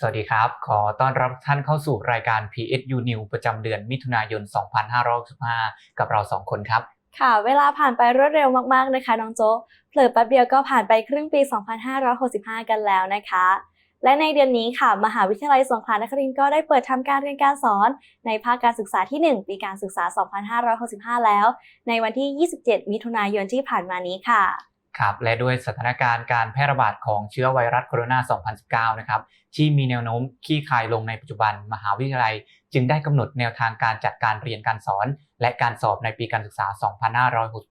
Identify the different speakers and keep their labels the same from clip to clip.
Speaker 1: ส
Speaker 2: วัสดีครับ ขอต้อนรับท่านเข้าสู่รายการ PSU New ประจำเดือนมิถุนายน 2565 กับเราสองคนครับ
Speaker 1: ค่ะ เวลาผ่านไปรวดเร็วมากๆนะคะ น้องโจ๊กเผลอแป๊บเดียวก็ผ่านไปครึ่งปี 2565 กันแล้วนะคะ และในเดือนนี้ค่ะ มหาวิทยาลัยสงขลานครินทร์ก็ได้เปิดทำการเรียนการสอนในภาคการศึกษาที่ 1 ปีการศึกษา 2565 แล้ว ในวันที่ 27 มิถุนายนที่ผ่านมานี้ค่ะ
Speaker 2: ครับและด้วยสถานการณ์การแพร่ระบาดของเชื้อไวรัสโคโรนา 2019 นะครับที่มีแนวโน้มขี้คายลงในปัจจุบันมหาวิทยาลัย จึงได้กำหนดแนวทางการจัดการเรียนการสอน และการสอบในปีการศึกษา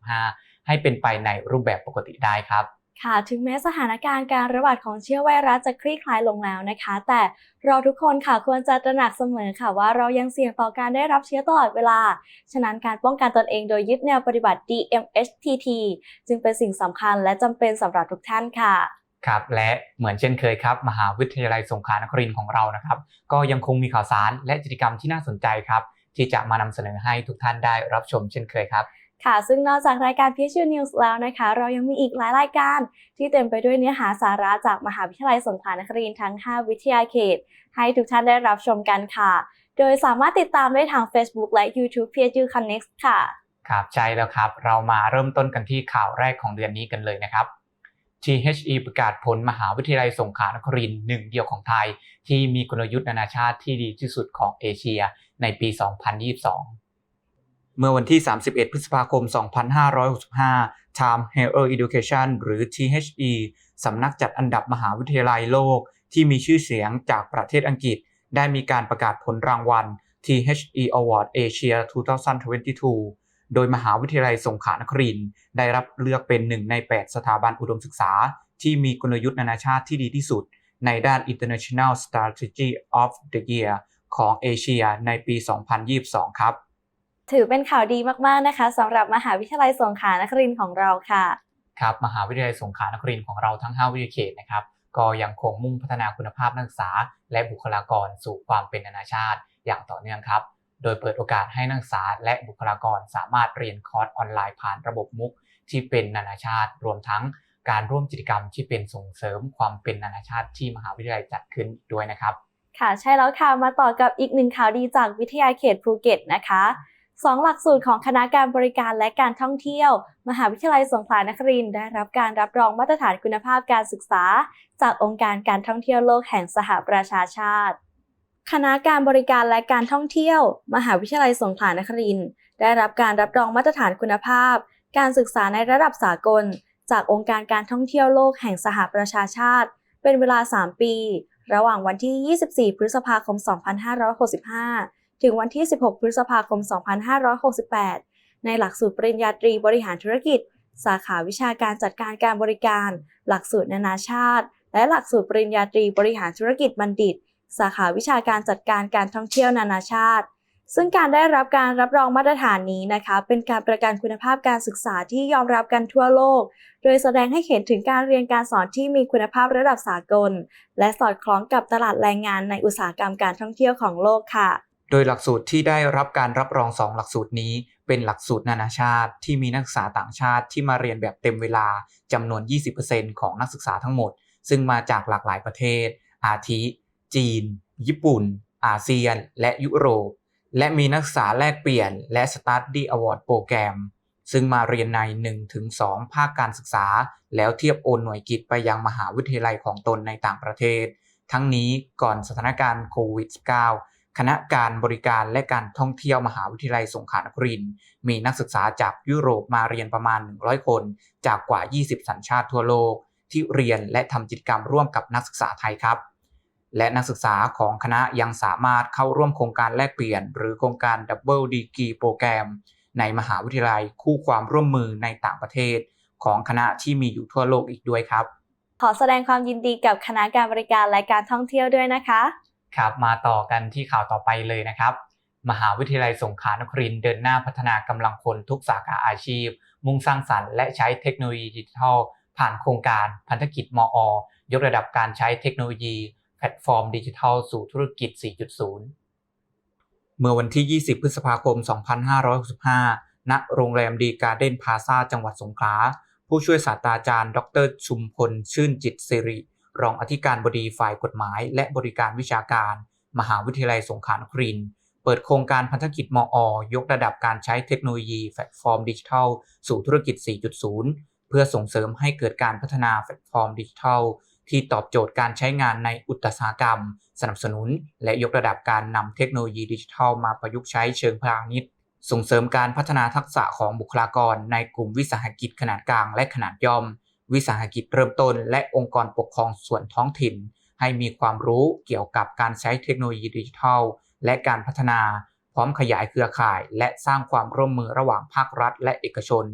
Speaker 2: 2565 ให้เป็นไปในรูปแบบปกติได้ครับ
Speaker 1: ค่ะ ถึงแม้สถานการณ์การระบาดของเชื้อไวรัสจะคลี่คลายลงแล้วนะคะ แต่เราทุกคนค่ะควรจะตระหนักเสมอค่ะว่าเรายังเสี่ยงต่อการได้รับเชื้อตลอดเวลา ฉะนั้นการป้องกันตนเองโดยยึดแนวปฏิบัติ DMHTT จึงเป็นสิ่งสำคัญและจำเป็นสำหรับทุกท่านค่ะ
Speaker 2: ครับและเหมือนเช่นเคยครับ มหาวิทยาลัยสงขลานครินทร์ของเรานะครับ ก็ยังคงมีข่าวสารและกิจกรรมที่น่าสนใจครับ ที่จะมานำเสนอให้ทุกท่านได้รับชมเช่นเคยครับ
Speaker 1: ค่ะ ซึ่งนอกจากรายการ PSU News แล้วนะคะ เรายังมีอีกหลายรายการ ที่เต็มไปด้วยเนื้อหาสาระจากมหาวิทยาลัยสงขลานครินทร์ทั้ง 5 วิทยาเขต ให้ทุกท่านได้รับชมกันค่ะ โดยสามารถติดตามได้ทาง Facebook และ YouTube PSU Connect ค่ะ
Speaker 2: ครับใช่แล้วครับ เรามาเริ่มต้นกันที่ข่าวแรกของเดือนนี้กันเลยนะครับ THE ประกาศผลมหาวิทยาลัยสงขลานครินทร์หนึ่งเดียวของไทย ที่มีกลยุทธ์นานาชาติที่ดีที่สุดของเอเชีย ในปี 2022 เมื่อวันที่ 31 พฤษภาคม 2565 Time Higher Education หรือ THE สำนักจัดอันดับมหาวิทยาลัยโลก ที่มีชื่อเสียงจากประเทศอังกฤษ ได้มีการประกาศผลรางวัล THE Award Asia 2022 โดยมหาวิทยาลัยสงขลานครินได้รับเลือกเป็นหนึ่งใน 8 สถาบันอุดมศึกษา ที่มีกลยุทธ์นานาชาติที่ดีที่สุด ในด้าน International Strategy of the Year ของเอเชียในปี 2022 ครับ
Speaker 1: ถือเป็นข่าวดีมากๆนะคะสำหรับมหาวิทยาลัยสงขลานครินทร์ของเราค่ะ
Speaker 2: ครับมหาวิทยาลัยสงขลานครินทร์ของเราทั้ง 5 วิทยาเขตนะครับก็ยังคงมุ่งพัฒนาคุณภาพนักศึกษา และบุคลากรสู่ความเป็นนานาชาติ อย่างต่อเนื่องครับ โดยเปิดโอกาสให้นักศึกษาและบุคลากรสามารถเรียนคอร์สออนไลน์ผ่านระบบมุก ที่เป็นนานาชาติ รวมทั้งการร่วมกิจกรรมที่เป็นส่งเสริมความเป็นนานาชาติที่มหาวิทยาลัยจัดขึ้นด้วยนะครับ
Speaker 1: ค่ะใช่แล้วค่ะมาต่อกับอีกหนึ่งข่าวดีจากวิทยาเขตภูเก็ตนะคะ สองหลักสูตรของคณะการบริการและการท่องเที่ยว มหาวิทยาลัยสงขลานครินทร์ได้รับการรับรองมาตรฐานคุณภาพการศึกษา จากองค์การการท่องเที่ยวโลกแห่งสหประชาชาติ คณะการบริการและการท่องเที่ยว มหาวิทยาลัยสงขลานครินทร์ได้รับการรับรองมาตรฐานคุณภาพ การศึกษาในระดับสากล จากองค์การการท่องเที่ยวโลกแห่งสหประชาชาติ เป็นเวลา 3 ปี ระหว่างวันที่ 24 พฤษภาคม 2565 ถึงวันที่ 16 พฤษภาคม 2568 ในหลักสูตรปริญญาตรีบริหารธุรกิจ สาขาวิชาการจัดการการบริการ หลักสูตรนานาชาติ และหลักสูตรปริญญาตรีบริหารธุรกิจบัณฑิต สาขาวิชาการจัดการการท่องเที่ยวนานาชาติ ซึ่งการได้รับการรับรองมาตรฐานนี้นะคะ เป็นการประกันคุณภาพการศึกษาที่ยอมรับกันทั่วโลก โดยแสดงให้เห็นถึงการเรียนการสอนที่มีคุณภาพระดับสากล และสอดคล้องกับตลาดแรงงานในอุตสาหกรรมการท่องเที่ยวของโลกค่ะ
Speaker 2: โดยหลักสูตรที่ได้รับการรับรอง2หลักสูตรนี้ เป็นหลักสูตรนานาชาติที่มีนักศึกษาต่างชาติที่มาเรียนแบบเต็มเวลาจำนวน 20%ของนักศึกษาทั้งหมด ซึ่งมาจากหลากหลายประเทศ อาทิ จีน ญี่ปุ่น อาเซียน และยุโรป และมีนักศึกษาแลกเปลี่ยน และ Study Award โปรแกรม ซึ่งมาเรียนใน 1-2 ภาคการศึกษา แล้วเทียบโอนหน่วยกิจไปยังมหาวิทยาลัยของตนในต่างประเทศ ทั้งนี้ก่อนสถานการณ์โควิด -19 คณะการบริการและการท่องเที่ยวมหาวิทยาลัยสงขลานครินมีนักศึกษาจากยุโรปมาเรียนประมาณ 100 คน จากกว่า 20 สัญชาติทั่วโลก ที่เรียนและทำกิจกรรมร่วมกับนักศึกษาไทยครับ และนักศึกษาของคณะยังสามารถเข้าร่วมโครงการแลกเปลี่ยน หรือโครงการ Double Degree โปรแกรมในมหาวิทยาลัยคู่ความร่วมมือในต่างประเทศ ของคณะที่มีอยู่ทั่วโลกอีกด้วยครับ
Speaker 1: ขอแสดงความยินดีกับคณะการบริการและการท่องเที่ยวด้วยนะคะ
Speaker 2: ครับมาต่อกันที่ข่าวต่อไปเลยนะครับ มหาวิทยาลัยสงขลานครินเดินหน้าพัฒนากำลังคนทุกสาขาอาชีพ มุ่งสร้างสรรค์และใช้เทคโนโลยีดิจิทัล ผ่านโครงการพันธกิจมอ ยกระดับการใช้เทคโนโลยี แพลตฟอร์มดิจิทัล สู่ธุรกิจ 4.0 เมื่อวันที่ 20 พฤษภาคม 2565 ณ โรงแรมดีการ์เด้นพาซาจังหวัดสงขลาผู้ช่วยศาสตราจารย์ ดร ชุมพล ชื่นจิตสิริ รองอธิการบดีฝ่ายกฎหมาย และบริการวิชาการ มหาวิทยาลัยสงขลานครินเปิดโครงการพันธกิจมอ ยกระดับการใช้เทคโนโลยีแพลตฟอร์มดิจิทัล สู่ธุรกิจ 4.0 เพื่อส่งเสริมให้เกิดการพัฒนาแพลตฟอร์มดิจิทัล ที่ตอบโจทย์การใช้งานในอุตสาหกรรม สนับสนุน และยกระดับการนำเทคโนโลยีดิจิทัล มาประยุกต์ใช้เชิงพาณิชย์ส่งเสริมการพัฒนาทักษะของบุคลากรในกลุ่มวิสาหกิจขนาดกลางและขนาดย่อม วิสาหกิจเริ่มต้น และองค์กรปกครองส่วนท้องถิ่น ให้มีความรู้เกี่ยวกับการใช้เทคโนโลยีดิจิทัล และการพัฒนา พร้อมขยายเครือข่าย และสร้างความร่วมมือระหว่างภาครัฐ และเอกชน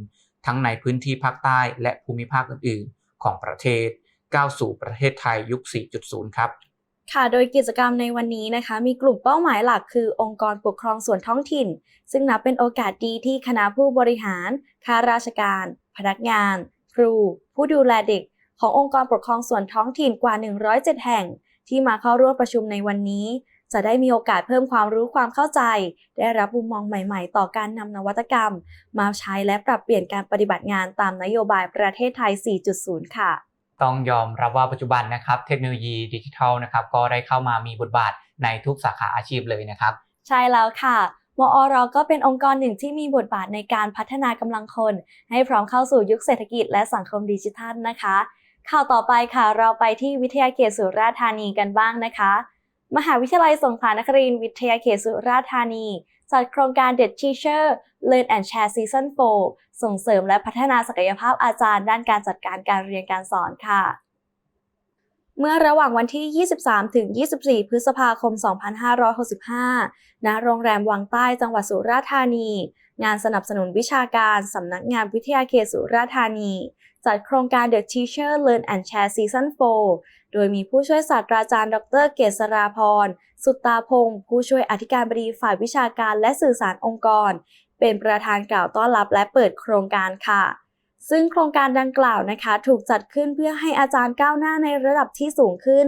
Speaker 2: ทั้งในพื้นที่ภาคใต้และภูมิภาคอื่น ๆ ของประเทศก้าวสู่ประเทศไทยยุค 4.0 ครับ
Speaker 1: ค่ะโดยกิจกรรมในวันนี้นะคะ มีกลุ่มเป้าหมายหลักคือองค์กรปกครองส่วนท้องถิ่น ซึ่งนับเป็นโอกาสดีที่คณะผู้บริหาร ข้าราชการ พนักงาน ครู ผู้ดูแลเด็ก ขององค์กรปกครองส่วนท้องถิ่นกว่า 107 แห่ง ที่มาเข้าร่วมประชุมในวันนี้ จะได้มีโอกาสเพิ่มความรู้ความเข้าใจ ได้รับมุมมองใหม่ ๆ ต่อการนำนวัตกรรม มาใช้และปรับเปลี่ยนการปฏิบัติงานตามนโยบายประเทศไทย 4.0 ค่ะ
Speaker 2: ต้องยอมรับว่าปัจจุบันนะครับ เทคโนโลยีดิจิทัลนะครับก็ได้เข้ามามีบทบาทในทุกสาขาอาชีพเลยนะครับ
Speaker 1: ใช่แล้วค่ะ มอรก็เป็นองค์กรหนึ่งที่มีบทบาทในการพัฒนากำลังคน ให้พร้อมเข้าสู่ยุคเศรษฐกิจและสังคมดิจิทัลนะคะ ข่าวต่อไปค่ะเราไปที่วิทยาเขตสุราษฎร์ธานีกันบ้างนะคะ มหาวิทยาลัยสงขลานครินทร์วิทยาเขตสุราษฎร์ธานีจัดโครงการ The Teacher Learn and Share Season 4 ส่งเสริมและพัฒนาศักยภาพอาจารย์ ด้านการจัดการการเรียนการสอนค่ะ เมื่อระหว่างวันที่ 23 ถึง 24 พฤษภาคม 2565 ณ โรงแรมวังใต้จังหวัดสุราษฎร์ธานี งานสนับสนุนวิชาการสำนักงานวิทยาเขตสุราษฎร์ธานี จัดโครงการ The Teacher Learn and Share Season 4 โดยมีผู้ช่วยศาสตราจารย์ ดร เกษราพร สุตตาพงศ์ผู้ช่วยอธิการบดีฝ่ายวิชาการและสื่อสารองค์กร เป็นประธานกล่าวต้อนรับและเปิดโครงการค่ะ ซึ่งโครงการดังกล่าวนะคะถูกจัดขึ้นเพื่อให้อาจารย์ก้าวหน้าในระดับที่สูงขึ้น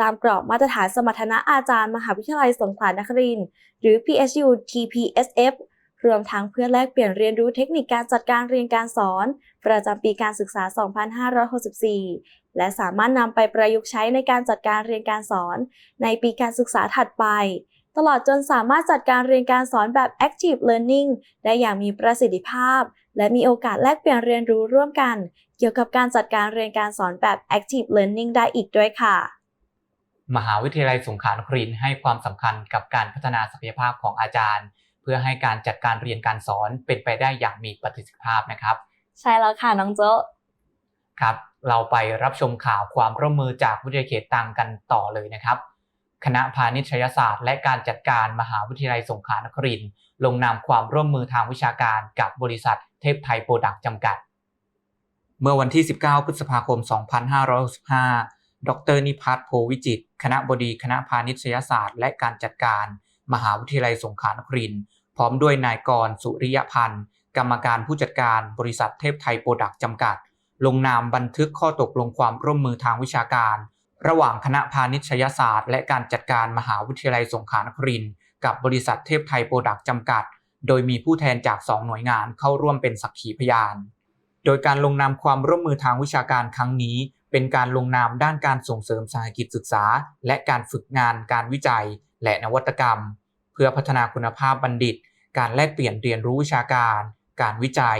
Speaker 1: ตามกรอบมาตรฐานสมรรถนะอาจารย์มหาวิทยาลัยสงขลานครินทร์หรือ PSU TPSF รวมทั้งเพื่อแลกเปลี่ยนเรียนรู้เทคนิคการจัดการเรียนการสอน ประจำปีการศึกษา 2564 และสามารถนำไปประยุกต์ใช้ในการจัดการเรียนการสอน ในปีการศึกษาถัดไป ตลอดจนสามารถจัดการเรียนการสอนแบบ Active Learning ได้อย่างมีประสิทธิภาพ และมีโอกาสแลกเปลี่ยนเรียนรู้ร่วมกัน เกี่ยวกับการจัดการเรียนการสอนแบบ Active Learning ได้อีกด้วยค่ะ
Speaker 2: มหาวิทยาลัยสงขลานครินทร์ให้ความสำคัญกับการพัฒนาศักยภาพของอาจารย์ เพื่อให้การจัดการเรียนการสอนเป็นไปได้อย่างมีประสิทธิภาพนะครับ
Speaker 1: ใช่แล้วค่ะน้องโจ๊ะ
Speaker 2: ครับเราไปรับชมข่าวความร่วมมือจากวิทยาเขตตังกันต่อเลยนะครับ คณะพาณิชยศาสตร์ และการจัดการมหาวิทยาลัยสงขลานครินทร์ลงนามความร่วมมือทางวิชาการกับบริษัท เทพไทยโปรดักต์จำกัด เมื่อวันที่ 19 พฤษภาคม 2565 ดร นิพัฒน์โพวิจิต คณะบดีคณะพาณิชยศาสตร์ และการจัดการ มหาวิทยาลัยสงขลานครินทร์พร้อมด้วยนายกรสุริยพันธ์ กรรมการผู้จัดการบริษัทเทพไทยโปรดักต์จำกัด ลงนามบันทึกข้อตกลงความร่วมมือทางวิชาการ ระหว่างคณะพาณิชยศาสตร์ และการจัดการมหาวิทยาลัยสงขลานครินทร์กับบริษัทเทพไทยโปรดักต์จำกัด โดยมีผู้แทนจาก 2 หน่วยงานเข้าร่วมเป็นสักขีพยาน โดยการลงนามความร่วมมือทางวิชาการครั้งนี้ เป็นการลงนามด้านการส่งเสริมสหกิจศึกษา และการฝึกงานการวิจัย และนวัตกรรม เพื่อพัฒนาคุณภาพบัณฑิต การแลกเปลี่ยนเรียนรู้วิชาการ การวิจัย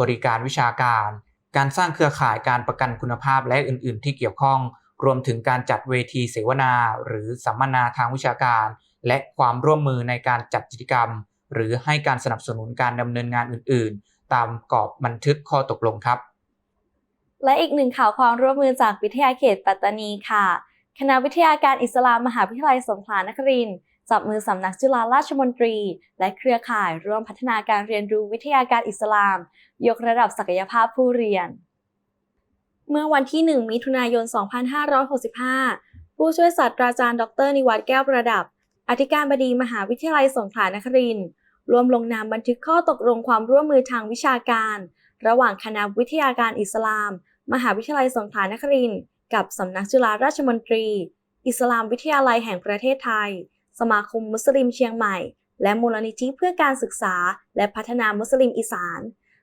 Speaker 2: บริการวิชาการ การสร้างเครือข่ายการประกันคุณภาพและอื่น ๆ ที่เกี่ยวข้อง รวมถึงการจัดเวทีเสวนา หรือสัมมนาทางวิชาการ และความร่วมมือในการจัดกิจกรรม หรือให้การสนับสนุนการดำเนินงานอื่น ๆ ตามกรอบบันทึกข้อตกลงครับ
Speaker 1: และอีกหนึ่งข่าวความร่วมมือจากวิทยาเขตปัตตานีค่ะ คณะวิทยาการอิสลามมหาวิทยาลัยสงขลานครินทร์จับมือสำนักจุฬาราชมนตรี และเครือข่ายร่วมพัฒนาการเรียนรู้วิทยาการอิสลาม ยกระดับศักยภาพผู้เรียน เมื่อวันที่ 1 มิถุนายน 2565 ผู้ช่วยศาสตราจารย์ ดร นิวัฒน์แก้วประดับ อธิการบดีมหาวิทยาลัยสงขลานครินทร์ร่วมลงนามบันทึกข้อตกลงความร่วมมือทางวิชาการ ระหว่างคณะวิทยาการอิสลาม มหาวิทยาลัยสงขลานครินทร์กับสำนักจุฬาราชมนตรี อิสลามวิทยาลัยแห่งประเทศไทย สมาคมมุสลิมเชียงใหม่ และมูลนิธิเพื่อการศึกษา และพัฒนามุสลิมอีสาน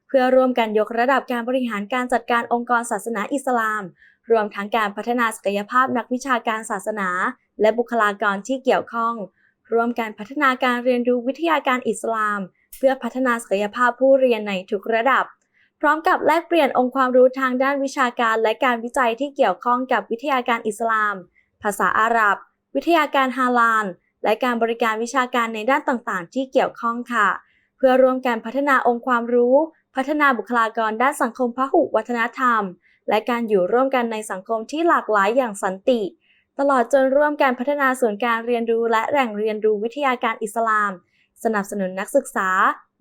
Speaker 1: เพื่อพื่อร่วมกันยกระดับการบริหารการจัดการองค์กรศาสนาอิสลาม รวมทั้งการพัฒนาศักยภาพนักวิชาการศาสนา และบุคลากรที่เกี่ยวข้อง ร่วมกันพัฒนาการเรียนรู้วิทยาการอิสลาม เพื่อพัฒนาศักยภาพผู้เรียนในทุกระดับ พร้อมกับแลกเปลี่ยนองค์ความรู้ทางด้านวิชาการและการวิจัยที่เกี่ยวข้องกับวิทยาการอิสลาม ภาษาอาหรับ วิทยาการฮาลาล และการบริการวิชาการในด้านต่างๆ ที่เกี่ยวข้องค่ะ เพื่อร่วมกันพัฒนาองค์ความรู้ พัฒนาบุคลากรด้านสังคมพหุวัฒนธรรม และการอยู่ร่วมกันในสังคมที่หลากหลายอย่างสันติ ตลอดจนร่วมการพัฒนาศูนย์การเรียนรู้และแหล่งเรียนรู้วิทยาการอิสลาม สนับสนุนนักศึกษา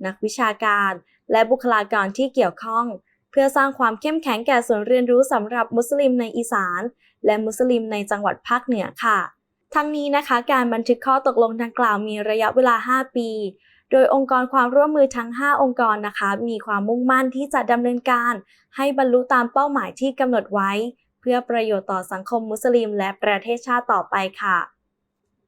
Speaker 1: นักวิชาการ และบุคลากรที่เกี่ยวข้อง เพื่อสร้างความเข้มแข็งแก่ศูนย์เรียนรู้สำหรับมุสลิมในอีสาน และมุสลิมในจังหวัดภาคเหนือค่ะ ทั้งนี้นะคะการบันทึกข้อตกลงดังกล่าวมีระยะเวลา 5 ปี โดยองค์กรความร่วมมือทั้ง 5 องค์กรนะคะ มีความมุ่งมั่นที่จะดำเนินการ ให้บรรลุตามเป้าหมายที่กำหนดไว้ เพื่อประโยชน์ต่อสังคมมุสลิมและประเทศชาติต่อไปค่ะ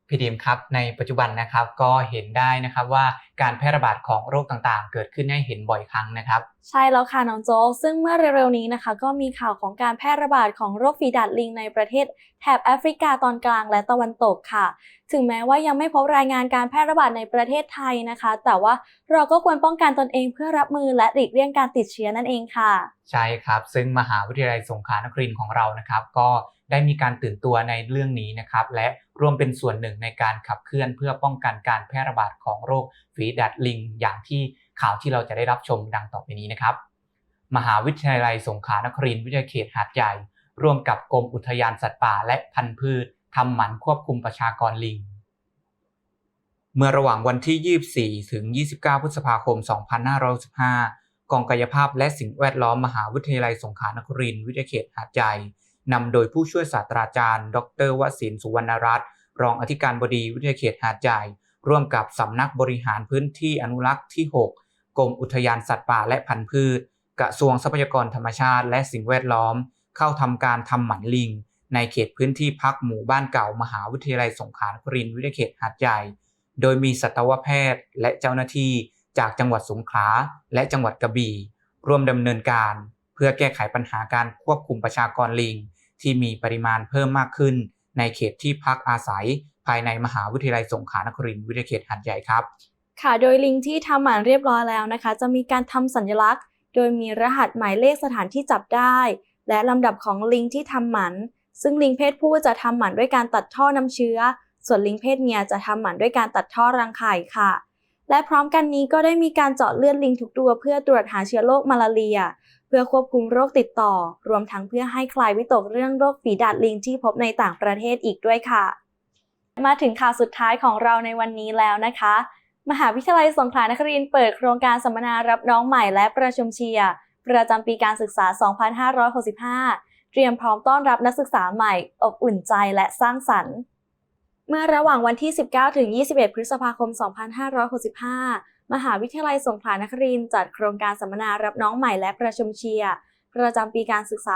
Speaker 2: พี่ดีมครับในปัจจุบันนะครับก็เห็นได้นะครับว่าการแพร่ระบาดของโรคต่างๆ เกิดขึ้นให้เห็นบ่อยครั้งนะครับ
Speaker 1: ใช่แล้วค่ะน้องโจ๊กซึ่งเมื่อเร็วๆนี้นะคะ ก็มีข่าวของการแพร่ระบาดของโรคฝีดาดลิงในประเทศแถบแอฟริกาตอนกลางและตะวันตกค่ะ ถึงแม้ว่ายังไม่พบรายงานการแพร่ระบาดในประเทศไทยนะคะ แต่ว่าเราก็ควรป้องกันตนเองเพื่อรับมือและหลีกเลี่ยงการติดเชื้อนั่นเองค่ะ
Speaker 2: ใช่ครับ ซึ่งมหาวิทยาลัยสงขลานครินทร์ของเรานะครับ ก็ได้มีการตื่นตัวในเรื่องนี้นะครับ และ ร่วมเป็นส่วนหนึ่งในการขับเคลื่อนเพื่อป้องกันการแพร่ระบาดของโรคฝีดาดลิง อย่างที่ข่าวที่เราจะได้รับชมดังต่อไปนี้นะครับ มหาวิทยาลัยสงขลานครินทร์วิทยาเขตหาดใหญ่ ร่วมกับกรมอุทยานสัตว์ป่าและพันธุ์พืชทำหมันควบคุมประชากรลิง เมื่อระหว่างวันที่ 24 ถึง 29 พฤษภาคม 2565กองกายภาพและสิ่งแวดล้อมมหาวิทยาลัยสงขลานครินทร์วิทยาเขตหาดใหญ่ นำโดยผู้ช่วยศาสตราจารย์ ดรวสินสุวรรณรัตน์รองอธิการบดีวิทยาเขตหาดใหญ่ร่วมกับสำนักบริหารพื้นที่อนุรักษ์ที่ 6 กรมอุทยานสัตว์ป่าและพันธุ์พืช กระทรวงทรัพยากรธรรมชาติ และสิ่งแวดล้อม เข้าทำการทำหมันลิง ในเขตพื้นที่พักหมู่บ้านเก่ามหาวิทยาลัยสงขลานครินทร์วิทยาเขตหาดใหญ่ โดยมีสัตวแพทย์และเจ้าหน้าที่จากจังหวัดสงขลาและจังหวัดกระบี่ร่วมดำเนินการ เพื่อแก้ไขปัญหาการควบคุมประชากรลิง ที่มีปริมาณเพิ่มมากขึ้น ในเขตที่พักอาศัย ภายในมหาวิทยาลัยสงขลานครินทร์วิทยาเขตหาดใหญ่ครับ
Speaker 1: ค่ะโดยลิงที่ทำหมันเรียบร้อยแล้วนะคะ จะมีการทำสัญลักษณ์ โดยมีรหัสหมายเลขสถานที่จับได้ และลำดับของลิงที่ทำหมัน ซึ่งลิงเพศผู้จะทำหมันด้วยการตัดท่อน้ำเชื้อ ส่วนลิงเพศเมียจะทำหมันด้วยการตัดท่อรังไข่ค่ะและพร้อมกันนี้ก็ได้มีการเจาะเลือดลิงทุกตัวเพื่อตรวจหาเชื้อโรคมาลาเรีย พื่อควบคุมโรคติดต่อ รวมทั้งเพื่อให้คลายวิตกเรื่องโรคฝีดาดลิงที่พบในต่างประเทศอีกด้วยค่ะ มาถึงข่าวสุดท้ายของเราในวันนี้แล้วนะคะ มหาวิทยาลัยสงขลานครินทร์เปิดโครงการสัมมนารับน้องใหม่และประชุมเชียร์ประจำปีการศึกษา 2565 เตรียมพร้อมต้อนรับนักศึกษาใหม่ อบอุ่นใจและสร้างสรรค์ เมื่อระหว่างวันที่ 19 ถึง 21 พฤษภาคม 2565 มหาวิทยาลัยสงขลานครินทร์จัดโครงการสัมมนารับน้องใหม่และประชุมเชียร์ประจำปีการศึกษา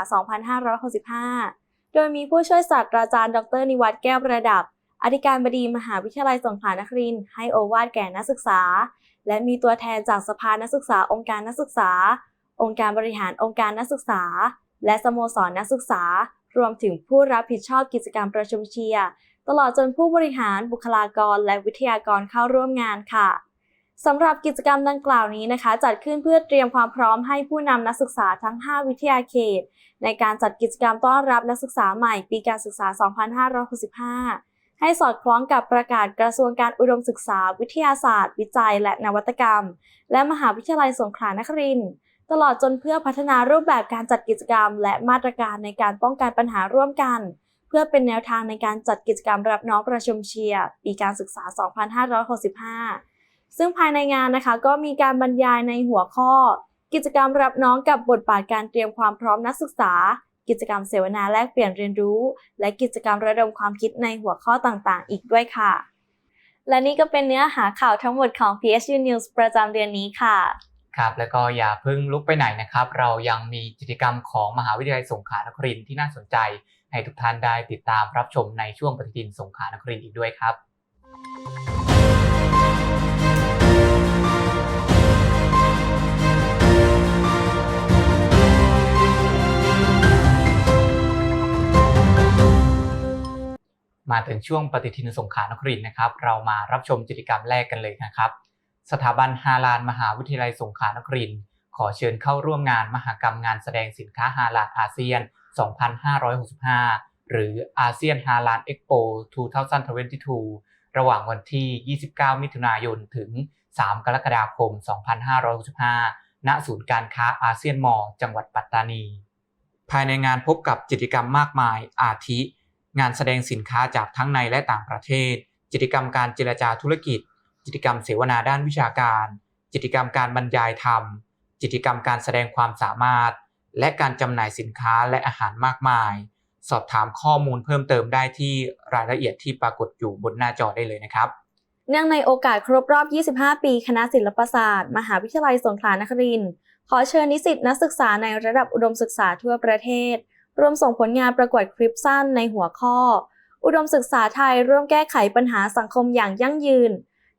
Speaker 1: 2565 โดยมีผู้ช่วยศาสตราจารย์ ดร นิวัฒน์แก้วประดับ อธิการบดีมหาวิทยาลัยสงขลานครินทร์ให้โอวาทแก่นักศึกษา และมีตัวแทนจากสภานักศึกษาองค์การนักศึกษา องค์การบริหารองค์การนักศึกษา และสโมสรนักศึกษา รวมถึงผู้รับผิดชอบกิจกรรมประชุมเชียร์ตลอดจนผู้บริหารบุคลากรและวิทยากรเข้าร่วมงานค่ะ สำหรับกิจกรรมดังกล่าวนี้นะคะ จัดขึ้นเพื่อเตรียมความพร้อมให้ผู้นำนักศึกษาทั้ง 5 วิทยาเขต ในการจัดกิจกรรมต้อนรับนักศึกษาใหม่ปีการศึกษา 2565 ให้สอดคล้องกับประกาศกระทรวงการอุดมศึกษา วิทยาศาสตร์ วิจัย และนวัตกรรม และมหาวิทยาลัยสงขลานครินทร์ตลอดจนเพื่อพัฒนารูปแบบการจัดกิจกรรม และมาตรการในการป้องกันปัญหาร่วมกัน เพื่อเป็นแนวทางในการจัดกิจกรรมรับน้องประชุมเชียร์ปีการศึกษา 2565 ซึ่งภายในงานนะคะก็มีการบรรยายในหัวข้อ กิจกรรมรับน้องกับบทบาทการเตรียมความพร้อมนักศึกษา กิจกรรมเสวนาแลกเปลี่ยนเรียนรู้ และกิจกรรมระดมความคิดในหัวข้อต่างๆ อีกด้วยค่ะ และนี่ก็เป็นเนื้อหาข่าวทั้งหมดของ PSU News ประจำเดือนนี้ค่ะ
Speaker 2: ครับแล้วก็อย่าเพิ่งลุกไปไหนนะครับ เรายังมีกิจกรรมของมหาวิทยาลัยสงขลานครินที่น่าสนใจ ให้ทุกท่านได้ติดตามรับชมในช่วงปฏิทินสงขลานครินอีกด้วยครับ มาถึงช่วงปฏิทินสงขานครินนะครับ เรามารับชมกิจกรรมแรกกันเลยนะครับ สถาบันฮาลาลมหาวิทยาลัยสงขานครินขอเชิญเข้าร่วมงานมหกรรมงานแสดงสินค้าฮาลาลอาเซียน 2565 หรืออาเซียนฮาลาลเอ็กโป 2022 ระหว่างวันที่ 29 มิถุนายนถึง 3 กรกฎาคม 2565 ณ ศูนย์การค้าอาเซียนมอลล์จังหวัดปัตตานี ภายในงานพบกับกิจกรรมมากมายอาทิ งานแสดงสินค้าจากทั้งในและต่างประเทศ กิจกรรมการเจรจาธุรกิจ กิจกรรมเสวนาด้านวิชาการ กิจกรรมการบรรยายธรรม กิจกรรมการแสดงความสามารถ และการจำหน่ายสินค้าและอาหารมากมาย สอบถามข้อมูลเพิ่มเติมได้ที่รายละเอียดที่ปรากฏอยู่บนหน้าจอได้เลยนะครับ
Speaker 1: เนื่องในโอกาสครบรอบ 25 ปี คณะศิลปศาสตร์ มหาวิทยาลัยสงขลานครินทร์ขอเชิญนิสิตนักศึกษาในระดับอุดมศึกษาทั่วประเทศ รวมส่งผลงานประกวดคลิปสั้นในหัวข้อ อุดมศึกษาไทยร่วมแก้ไขปัญหาสังคมอย่างยั่งยืน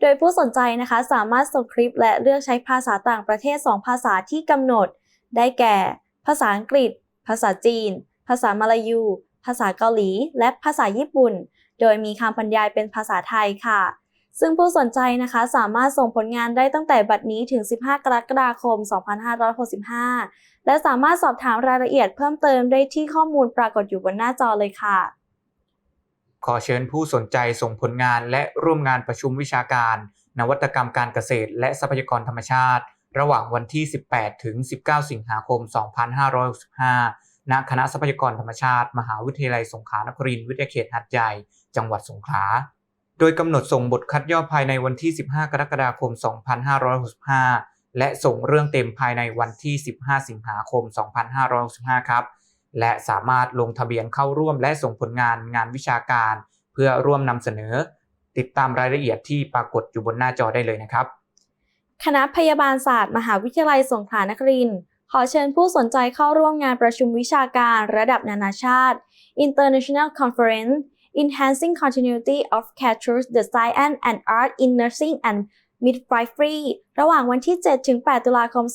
Speaker 1: โดยผู้สนใจนะคะสามารถส่งคลิปและเลือกใช้ภาษาต่างประเทศ 2 ภาษาที่กำหนด ได้แก่ ภาษาอังกฤษ ภาษาจีน ภาษามาลายู ภาษาเกาหลี และภาษาญี่ปุ่น โดยมีคำบรรยายเป็นภาษาไทยค่ะ ซึ่งผู้สนใจนะคะสามารถส่งผลงานได้ตั้งแต่บัดนี้ถึง 15 กรกฎาคม 2565 และสามารถสอบถามรายละเอียดเพิ่มเติมได้ที่ข้อมูลปรากฏอยู่บนหน้าจอเลยค่ะ
Speaker 2: ขอเชิญผู้สนใจส่งผลงานและร่วมงานประชุมวิชาการ นวัตกรรมการเกษตร และทรัพยากรธรรมชาติ ระหว่างวันที่ 18 ถึง 19 สิงหาคม 2565 ณ คณะทรัพยากรธรรมชาติ มหาวิทยาลัยสงขลานครินทร์วิทยาเขตหัดใหญ่ จังหวัดสงขลา โดยกำหนดส่งบทคัดย่อภายในวันที่ 15 กรกฎาคม 2565 และส่งเรื่องเต็มภายในวันที่ 15 สิงหาคม 2565 ครับ และสามารถลงทะเบียนเข้าร่วมและส่งผลงานงานวิชาการ เพื่อร่วมนำเสนอ ติดตามรายละเอียดที่ปรากฏอยู่บนหน้าจอได้เลยนะครับ
Speaker 1: คณะพยาบาลศาสตร์มหาวิทยาลัยสงขลานครินทร์ขอเชิญผู้สนใจเข้าร่วมงานประชุมวิชาการระดับนานาชาติ International Conference Enhancing Continuity of Care Through the Science and Art in Nursing and Midwifery ระหว่างวันที่ 7 ถึง 8 ตุลาคม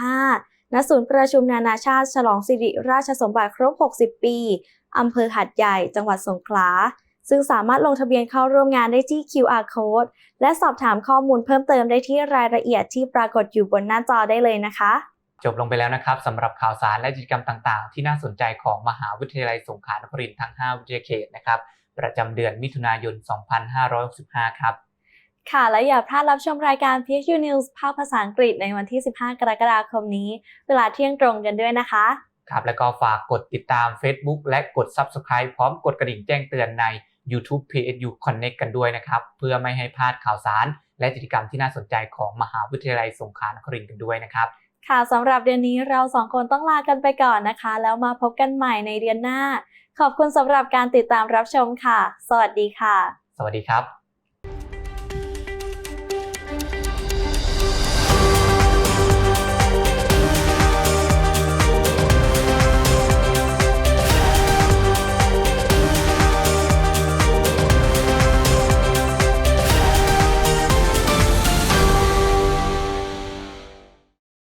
Speaker 1: 2565 ณ ศูนย์ประชุมนานาชาติ ฉลองสิริราชสมบัติครบ 60 ปี อำเภอหัดใหญ่ จังหวัดสงขลา ซึ่งสามารถลงทะเบียนเข้าร่วมงานได้ที่ QR Code และสอบถามข้อมูลเพิ่มเติมได้ที่รายละเอียดที่ปรากฏอยู่บนหน้าจอได้เลยนะคะ
Speaker 2: จบลงไปแล้วนะครับสำหรับข่าวสารและกิจกรรมต่างๆ ที่น่าสนใจของมหาวิทยาลัยสงขลานครินทร์ทั้ง 5 วิทยาเขตนะครับประจำเดือนมิถุนายน 2565 ครับ
Speaker 1: ค่ะและอย่าพลาดรับชมรายการ PSU News ภาคภาษาอังกฤษในวันที่ 15 กรกฎาคมนี้ เวลาเที่ยงตรงกันด้วยนะคะ
Speaker 2: ครับแล้วก็ฝากกดติดตาม Facebook และกด Subscribe พร้อมกดกระดิ่งแจ้งเตือนใน YouTube PSU Connect กันด้วยนะครับ เพื่อไม่ให้พลาดข่าวสาร และกิจกรรมที่น่าสนใจของมหาวิทยาลัยสงขลานครินทร์กันด้วยนะครับ
Speaker 1: ค่ะสำหรับเดือนนี้เราสองคนต้องลากันไปก่อนนะคะ แล้วมาพบกันใหม่ในเดือนหน้า ขอบคุณสำหรับการติดตามรับชมค่ะ สวัสดีค่ะ
Speaker 2: สวัสดีครับ